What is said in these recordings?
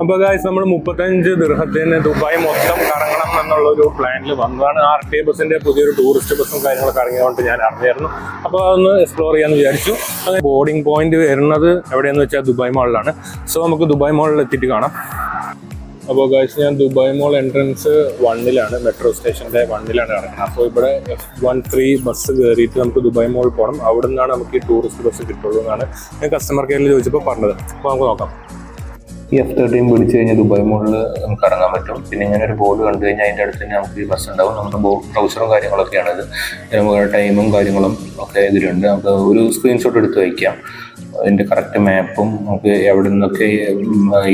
അപ്പോൾ ഗായ്സ് നമ്മൾ മുപ്പത്തഞ്ച് ദൃഹത്തിന് ദുബായ് മൊത്തം കറങ്ങണം എന്നുള്ള ഒരു പ്ലാനിൽ വന്നതാണ്. ആർ ടി ബസ്സിന്റെ പുതിയൊരു ടൂറിസ്റ്റ് ബസ്സും കാര്യങ്ങളൊക്കെ ഇറങ്ങിയതുകൊണ്ട് ഞാൻ അറിഞ്ഞായിരുന്നു. അപ്പോൾ അതൊന്ന് എക്സ്പ്ലോർ ചെയ്യാന്ന് വിചാരിച്ചു. അങ്ങനെ ബോർഡിംഗ് പോയിന്റ് വരുന്നത് എവിടെയെന്ന് വെച്ചാൽ ദുബായ് മാളിലാണ് സോ നമുക്ക് ദുബായ് മാളിൽ എത്തിയിട്ട് കാണാം. അപ്പോൾ ഗായ്സ് ഞാൻ ദുബായ് മോൾ എൻട്രൻസ് വണ്ണിലാണ് മെട്രോ സ്റ്റേഷന്റെ വണ്ണിലാണ് ഇറങ്ങുന്നത്. അപ്പോൾ ഇവിടെ എഫ് വൺ ത്രീ ബസ് കയറിയിട്ട് നമുക്ക് ദുബായ് മോൾ പോകണം അവിടെ നിന്നാണ് നമുക്ക് ഈ ടൂറിസ്റ്റ് ബസ് കിട്ടുള്ളൂ എന്നാണ് ഞാൻ കസ്റ്റമർ കെയറിൽ ചോദിച്ചപ്പോൾ പറഞ്ഞത്. അപ്പോൾ നമുക്ക് നോക്കാം. ഈ എഫ് തേർട്ടീൻ പിടിച്ചു കഴിഞ്ഞാൽ ദുബായ് മോളിൽ നമുക്ക് ഇറങ്ങാൻ പറ്റും. പിന്നെ ഇങ്ങനെ ഒരു ബോർഡ് കണ്ടു കഴിഞ്ഞാൽ അതിന്റെ അടുത്ത് തന്നെ നമുക്ക് ഈ ബസ് ഉണ്ടാവും. നമ്മുടെ ബോ ബ്രൗസറും കാര്യങ്ങളൊക്കെയാണ് ഇത്. നമുക്ക് ടൈമും കാര്യങ്ങളും ഒക്കെ ഇതിലുണ്ട്. നമുക്ക് ഒരു സ്ക്രീൻഷോട്ട് എടുത്ത് വയ്ക്കാം. അതിന്റെ കറക്റ്റ് മാപ്പും നമുക്ക് എവിടെ നിന്നൊക്കെ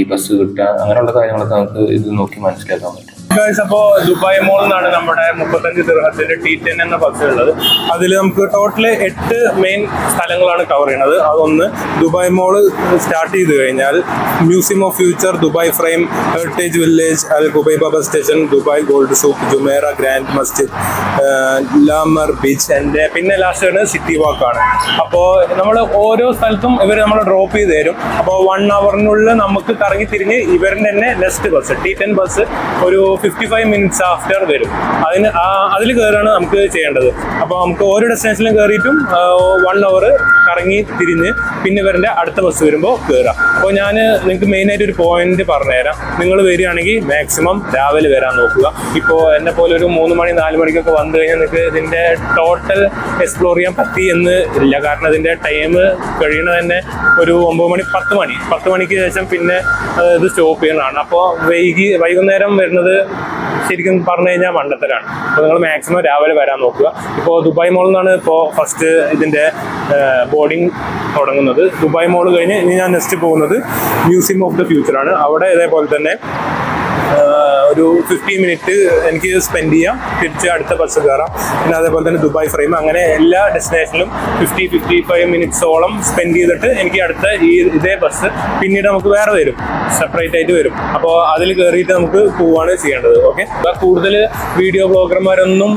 ഈ ബസ് കിട്ടുക അങ്ങനെയുള്ള കാര്യങ്ങളൊക്കെ നമുക്ക് ഇത് നോക്കി മനസ്സിലാക്കാൻ പറ്റും. ഗൈസ് അപ്പോൾ ദുബായ് മോൾ എന്നാണ് നമ്മുടെ മുപ്പത്തഞ്ച് ദിർഹത്തിന്റെ ടി ടെൻ എന്ന ബസ് ഉള്ളത്. അതിൽ നമുക്ക് ടോട്ടൽ എട്ട് മെയിൻ സ്ഥലങ്ങളാണ് കവർ ചെയ്യുന്നത് അതൊന്ന് ദുബായ് മോൾ സ്റ്റാർട്ട് ചെയ്ത് കഴിഞ്ഞാൽ Museum of Future Dubai Frame Heritage Village Al Khubaiba bus station Dubai Gold Souk Jumeirah Grand Masjid La Mer beach and പിന്നെ ലാസ്റ്റ് ആണ് സിറ്റി വാക്ക് ആണ്. അപ്പോൾ നമ്മൾ ഓരോ സ്ഥലത്തും ഇവർ നമ്മൾ ഡ്രോപ്പ് ചെയ്ത് തരും. അപ്പോൾ വൺ അവറിനുള്ളിൽ നമുക്ക് കറങ്ങി തിരിഞ്ഞ് ഇവരുടെ തന്നെ next bus T ten bus ഒരു ഫിഫ്റ്റി ഫൈവ് മിനിറ്റ്സ് ആഫ്റ്റർ വരും. അതിന് അതിൽ കയറാണ് നമുക്ക് ചെയ്യേണ്ടത്. അപ്പോൾ നമുക്ക് ഓരോ ഡെസ്റ്റിനേഷനിലും കയറിയിട്ടും വൺ അവർ കറങ്ങി തിരിഞ്ഞ് പിന്നെ വരേണ്ട അടുത്ത ബസ് വരുമ്പോൾ കയറാം. അപ്പോൾ ഞാൻ നിങ്ങൾക്ക് മെയിനായിട്ട് ഒരു പോയിന്റ് പറഞ്ഞുതരാം. നിങ്ങൾ വരികയാണെങ്കിൽ മാക്സിമം രാവിലെ വരാൻ നോക്കുക. ഇപ്പോൾ എന്നെ പോലെ ഒരു മൂന്ന് മണി നാല് മണിക്കൊക്കെ വന്നു കഴിഞ്ഞാൽ നിങ്ങൾക്ക് ഇതിന്റെ ടോട്ടൽ എക്സ്പ്ലോർ ചെയ്യാൻ പറ്റി എന്ന് ഇല്ല. കാരണം ഇതിന്റെ ടൈം കഴിയണത് തന്നെ ഒരു ഒമ്പത് മണി പത്ത് മണി. പത്ത് മണിക്ക് ശേഷം പിന്നെ ഇത് സ്റ്റോപ്പ് ചെയ്യണതാണ് അപ്പോൾ വൈകി വൈകുന്നേരം വരുന്നത് ശരിക്കും പറഞ്ഞു കഴിഞ്ഞാൽ മണ്ടത്തരാണ്. അപ്പോൾ നിങ്ങൾ മാക്സിമം രാവിലെ വരാൻ നോക്കുക. ഇപ്പോൾ ദുബായ് മോളിൽ നിന്നാണ് ഇപ്പോൾ ഫസ്റ്റ് ഇതിന്റെ ബോർഡിംഗ് തുടങ്ങുന്നത്. ദുബായ് മോൾ കഴിഞ്ഞ് ഇനി ഞാൻ നെക്സ്റ്റ് പോകുന്നത് മ്യൂസിയം ഓഫ് ദ ഫ്യൂച്ചറാണ് അവിടെ ഇതേപോലെ തന്നെ ഒരു ഫിഫ്റ്റി മിനിറ്റ് എനിക്ക് സ്പെൻഡ് ചെയ്യാം. തിരിച്ച് അടുത്ത ബസ് കയറാം. പിന്നെ അതേപോലെ തന്നെ ദുബായ് ഫ്രെയിം അങ്ങനെ എല്ലാ ഡെസ്റ്റിനേഷനിലും ഫിഫ്റ്റി ഫിഫ്റ്റി ഫൈവ് മിനിറ്റ്സോളം സ്പെൻഡ് ചെയ്തിട്ട് എനിക്ക് അടുത്ത ഈ ഇതേ ബസ് പിന്നീട് നമുക്ക് വേറെ വരും. സെപ്പറേറ്റ് ആയിട്ട് വരും. അപ്പോൾ അതിൽ കയറിയിട്ട് നമുക്ക് പോവുകയാണ് ചെയ്യേണ്ടത്. ഓക്കെ കൂടുതൽ വീഡിയോ ബ്ലോഗർമാരൊന്നും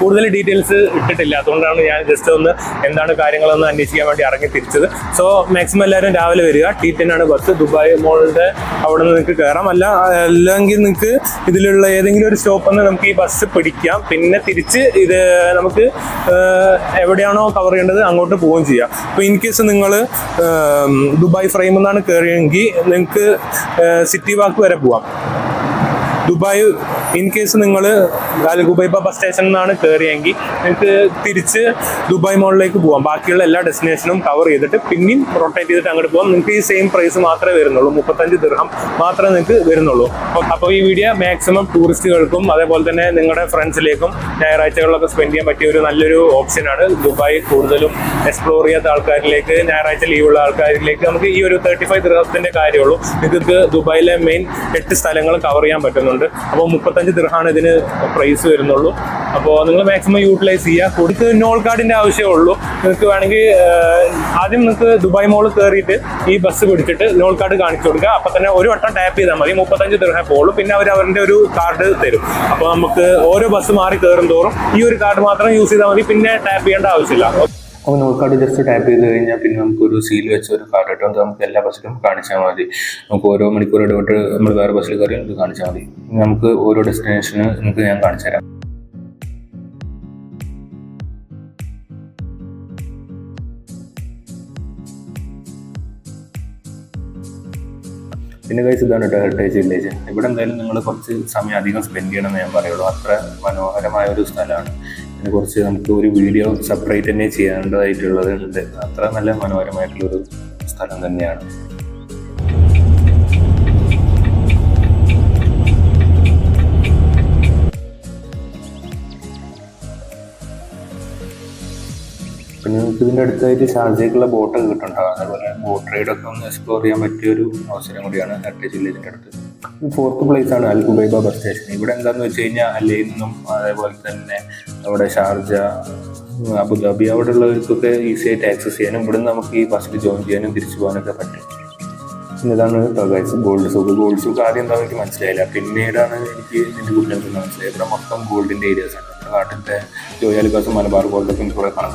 കൂടുതൽ ഡീറ്റെയിൽസ് ഇട്ടിട്ടില്ല. അതുകൊണ്ടാണ് ഞാൻ ജസ്റ്റ് ഒന്ന് എന്താണ് കാര്യങ്ങളൊന്ന് അന്വേഷിക്കാൻ വേണ്ടി ഇറങ്ങി തിരിച്ചത്. സോ മാക്സിമം എല്ലാവരും രാവിലെ വരിക. ടി ടെൻ ആണ് ബസ് ദുബായ് മോളുടെ അവിടെ നിന്ന് നിങ്ങൾക്ക് കയറാം. അല്ല അല്ലെങ്കിൽ നിങ്ങൾക്ക് ഇതിലുള്ള ഏതെങ്കിലും ഒരു സ്റ്റോപ്പിൽ നിന്ന് നമുക്ക് ഈ ബസ് പിടിക്കാം. പിന്നെ തിരിച്ച് ഇത് നമുക്ക് എവിടെയാണോ കവർ ചെയ്യേണ്ടത് അങ്ങോട്ട് പോവുകയും ചെയ്യാം. അപ്പോൾ ഇൻ കേസ് നിങ്ങൾ ദുബായ് ഫ്രെയിം എന്നാണ് കയറിയെങ്കിൽ നിങ്ങൾക്ക് സിറ്റി വാക്ക് വരെ പോവാം. ദുബായ് ഇൻ കേസ് നിങ്ങൾ ഗുബൈബ ബസ് സ്റ്റേഷനിൽ നിന്നാണ് കയറിയെങ്കിൽ നിങ്ങൾക്ക് തിരിച്ച് ദുബായ് മോളിലേക്ക് പോകാം ബാക്കിയുള്ള എല്ലാ ഡെസ്റ്റിനേഷനും കവർ ചെയ്തിട്ട് പിന്നെയും റൊട്ടേറ്റ് ചെയ്തിട്ട് അങ്ങോട്ട് പോകാം നിങ്ങൾക്ക് ഈ സെയിം പ്രൈസ് മാത്രമേ വരുന്നുള്ളൂ. മുപ്പത്തഞ്ച് ദിർഹം മാത്രമേ നിങ്ങൾക്ക് വരുന്നുള്ളൂ. അപ്പോൾ ഈ വീഡിയോ മാക്സിമം ടൂറിസ്റ്റുകൾക്കും അതേപോലെ തന്നെ നിങ്ങളുടെ ഫ്രണ്ട്സിലേക്കും ഞായറാഴ്ചകളിലൊക്കെ സ്പെൻഡ് ചെയ്യാൻ പറ്റിയ ഒരു നല്ലൊരു ഓപ്ഷനാണ് ദുബായ് കൂടുതലും എക്സ്പ്ലോർ ചെയ്യാത്ത ആൾക്കാരിലേക്ക് ഞായറാഴ്ച ലീവുള്ള ആൾക്കാരിലേക്ക് നമുക്ക് ഈ ഒരു തേർട്ടി ഫൈവ് ദിർഹത്തിന്റെ കാര്യമുള്ളൂ നിങ്ങൾക്ക് ദുബായിലെ മെയിൻ എട്ട് സ്ഥലങ്ങൾ കവർ ചെയ്യാൻ പറ്റുന്നുണ്ട്. അപ്പോൾ മുപ്പത്തഞ്ച് ദിർഹാണ് ഇതിന് പ്രൈസ് വരുന്നുള്ളൂ. അപ്പോൾ നിങ്ങൾ മാക്സിമം യൂട്ടിലൈസ് ചെയ്യുക കൊടുക്ക് നോൾ കാർഡിന്റെ ആവശ്യമേ ഉള്ളൂ. നിങ്ങൾക്ക് വേണമെങ്കിൽ ആദ്യം നിങ്ങൾക്ക് ദുബായ് മോൾ കയറിയിട്ട് ഈ ബസ് പിടിച്ചിട്ട് നോൾ കാർഡ് കാണിച്ചു കൊടുക്കുക. അപ്പോൾ തന്നെ ഒരു വട്ടം ടാപ്പ് ചെയ്താൽ മതി. മുപ്പത്തഞ്ച് ദിർഹ പോകുള്ളൂ പിന്നെ അവർ അവരുടെ ഒരു കാർഡ് തരും. അപ്പോൾ നമുക്ക് ഓരോ ബസ് മാറി കയറും തോറും ഈ ഒരു കാർഡ് മാത്രം യൂസ് ചെയ്താൽ മതി. പിന്നെ ടാപ്പ് ചെയ്യേണ്ട ആവശ്യമില്ല. അപ്പോൾ നമുക്ക് അവിടെ ജസ്റ്റ് ടാപ്പ് ചെയ്ത് കഴിഞ്ഞാൽ പിന്നെ നമുക്ക് ഒരു സീൽ വെച്ച ഒരു കാർഡ് കിട്ടും. അത് നമുക്ക് എല്ലാ ബസ്സിലും കാണിച്ചാൽ മതി. നമുക്ക് ഓരോ മണിക്കൂർ ഇടപെട്ട് നമ്മൾ വേറെ ബസ്സിൽ കയറി നമുക്ക് കാണിച്ചാൽ മതി. നമുക്ക് ഓരോ ഡെസ്റ്റിനേഷന് നമുക്ക് ഞാൻ കാണിച്ചു തരാം. പിന്നെ കഴിച്ച് ഇതാണ് കേട്ടോ ഹെറിറ്റേജ് വില്ലേജ് ഇവിടെ എന്തായാലും നിങ്ങൾ കുറച്ച് സമയം അധികം സ്പെൻഡ് ചെയ്യണമെന്ന് ഞാൻ പറയുള്ളൂ. അത്ര മനോഹരമായ ഒരു സ്ഥലമാണ്. ഇതിനെ കുറിച്ച് നമുക്ക് ഒരു വീഡിയോ സെപ്പറേറ്റ് തന്നെ ചെയ്യേണ്ടതായിട്ടുള്ളത് ഉണ്ട്. അത്ര നല്ല മനോഹരമായിട്ടുള്ളൊരു സ്ഥലം തന്നെയാണ്. പിന്നെ നിങ്ങൾക്ക് ഇതിന്റെ അടുത്തായിട്ട് ഷാർജയ്ക്കുള്ള ബോട്ടൊക്കെ കിട്ടുന്നുണ്ടാവും അതേപോലെ ബോട്ട് റൈഡൊക്കെ ഒന്ന് എക്സ്പ്ലോർ ചെയ്യാൻ പറ്റിയ ഒരു അവസരം കൂടിയാണ് ഹെറിറ്റേജ് വില്ലേജിന്റെ അടുത്ത്. ഫോർത്ത് പ്ലേസ് ആണ് അൽ കുബൈബ ബസ് സ്റ്റേഷൻ ഇവിടെ എന്താന്ന് വെച്ച് കഴിഞ്ഞാൽ അല്ലയിൽ നിന്നും അതേപോലെ തന്നെ നമ്മുടെ ഷാർജ അബുദാബി അവിടെ ഉള്ളവർക്കൊക്കെ ഈസി ആയിട്ട് ആക്സസ് ചെയ്യാനും ഇവിടെ നമുക്ക് ഈ ബസ്സിൽ ജോയിൻ ചെയ്യാനും തിരിച്ചു പോകാനൊക്കെ പറ്റും. പിന്നെ ഇതാണ് Prakash gold souk gold souk ആദ്യം എന്താണെന്ന് എനിക്ക് മനസ്സിലായില്ല. പിന്നീടാണ് എനിക്ക് ഇതിന്റെ കൂടുതൽ മനസ്സിലായത്. ഇവിടെ മൊത്തം ഗോൾഡിന്റെ ഏരിയാസ് ആണ്. നാട്ടിലത്തെ ജോയാലിക്കാസും മലബാർ ഗോൾഡൊക്കെ എനിക്ക് കുറേ കാണാൻ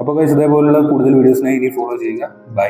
അപ്പോൾ കഴിച്ച് ഇതേപോലുള്ള കൂടുതൽ വീഡിയോസിനായി ഇനി ഫോളോ ചെയ്യുക. ബൈ